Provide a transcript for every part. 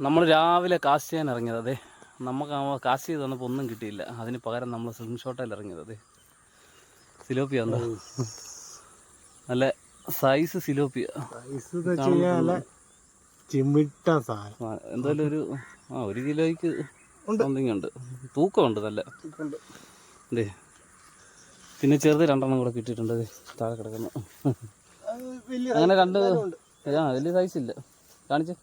നമ്മൾ രാവിലെ കാസ്റ്റ് ചെയ്യാൻ ഇറങ്ങിയത് അതെ. നമുക്ക് കാശ് കാസ്റ്റ് ചെയ്ത് തന്നപ്പോൾ ഒന്നും കിട്ടിയില്ല. അതിന് പകരം നമ്മൾ സ്ലിം ഷോട്ടിൽ ഇറങ്ങിയത് അതെ. സിലോപ്പിയ നല്ല സൈസ് സിലോപ്പിയ. ചിമിട്ട സാധനം. എന്തായാലും ഒരു ആ ഒരു കിലോയ്ക്ക് സംതിങ് ഉണ്ട്. തൂക്കമുണ്ട് നല്ല. അതെ. പിന്നെ ചെറുത് രണ്ടെണ്ണം കൂടെ കിട്ടിയിട്ടുണ്ട് താഴെ കിടക്കുന്നു. അങ്ങനെ രണ്ട് ആ വലിയ സൈസ് ഇല്ല. കാണിച്ച്.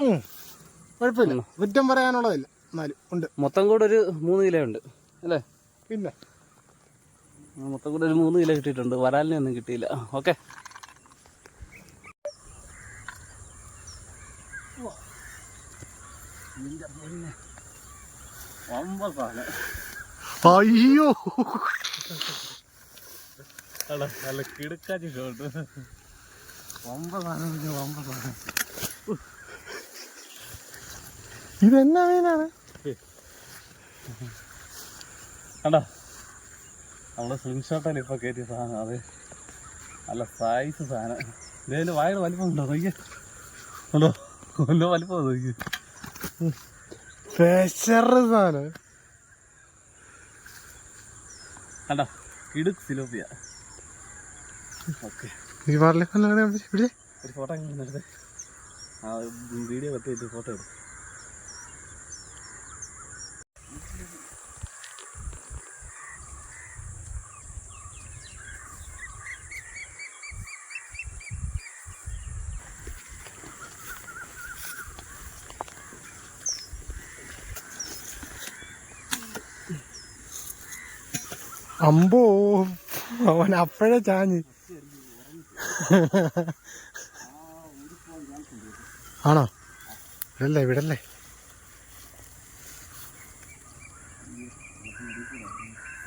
കുഴപ്പമില്ല. കുറ്റം പറയാനുള്ളതില്ല. എന്നാലും ഉണ്ട്. മൊത്തം കൂടെ ഒരു മൂന്ന് കിലോ ഉണ്ട്. അല്ലേ? പിന്നെ? ആ, മൊത്തം കൂടെ ഒരു മൂന്ന് കിലോ കിട്ടിയിട്ടുണ്ട്. വരാലിനെ ഒന്നും കിട്ടിയില്ല. ഓക്കെ. അയ്യോ. നല്ല കിടക്കാച്ചി ഷോട്ട്. ഇതെന്നാ മീനാണ് കണ്ടോ? നമ്മൾ സ്ലിം ഷോട്ടാണ് ഇപ്പൊ കയറ്റിയ സാധനം? അത് നല്ല സൈസ് സാധനം. ഇതിന് വയറ് വലിപ്പം ഉണ്ടോ? നോക്കിയേ ഉണ്ടോ? നല്ല വലിപ്പം നോക്കി സാധനം. കണ്ടോ? കിടുക്ക് സിലോപ്പിയ. ഓക്കെ. ഒരു ഫോട്ടോ വീഡിയോ ചെയ്ത് ഫോട്ടോ എടുത്തു അമ്പോ അവൻ അപ്പഴേ ചാഞ്ഞ്. ആണോ? ഇവിടല്ലേ ഇവിടല്ലേ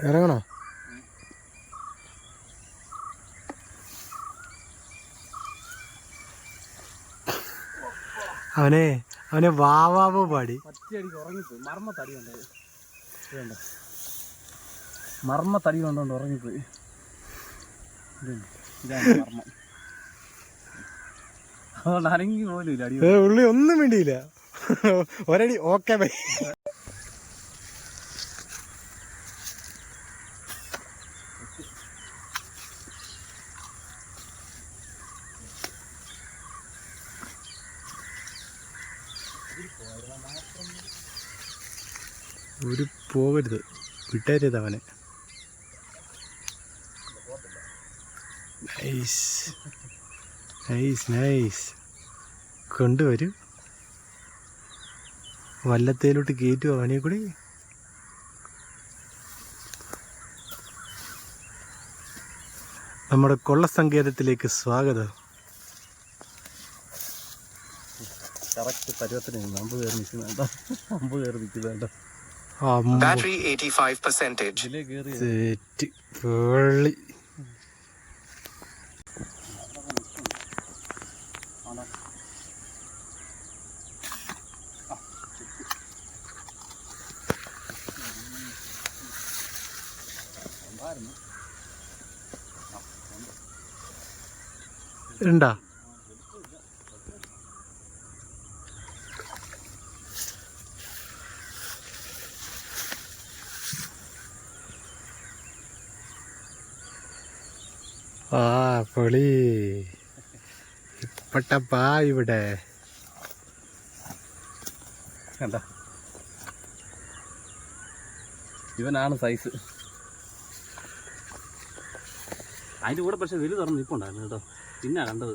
ഇറങ്ങണോ? അവനെ അവനെ വാവാവോ പാടി. മർമ്മ തടി ഇതുണ്ട്? മർമ്മ തടി കൊണ്ടുകൊണ്ട് ഉറങ്ങിപ്പോയി. ഇതാണ് അതുകൊണ്ട് അനങ്ങി പോലും അടി ഉള്ളി ഒന്നും വേണ്ടിയില്ല ഒരടി ഓക്കെ ബൈ. ഒരു പോകരുത് വിട്ടേരുത് അവനെ. നൈസ് നൈസ് നൈസ് കൊണ്ടുവരൂ. വല്ലത്തേലോട്ട് കയറ്റുമോ അവനെ കൂടി? നമ്മുടെ കൊള്ള സങ്കേതത്തിലേക്ക് സ്വാഗതം. കറക്റ്റ് പരുവത്തിന് അമ്പ് കയറി നിൽക്കുന്നുണ്ടോ അമ്പ് കയറി നിൽക്കുന്നുണ്ടോ അമ്മോ, Battery 85 percentage. ഇതിലേ കയറി സെറ്റ് പൊള്ളി ഉണ്ടാ ആ പൊളി. ഇപ്പട്ടപ്പാ ഇവിടെ. കണ്ട? ഇവനാണ് സൈസ് അതിന്റെ കൂടെ പക്ഷേ വലിയ തുറന്ന് നിൽപ്പുണ്ടായിരുന്നു കേട്ടോ. പിന്നെ കണ്ടത്.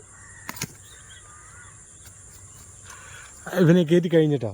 ഇവനെ കയറ്റി കഴിഞ്ഞിട്ടോ?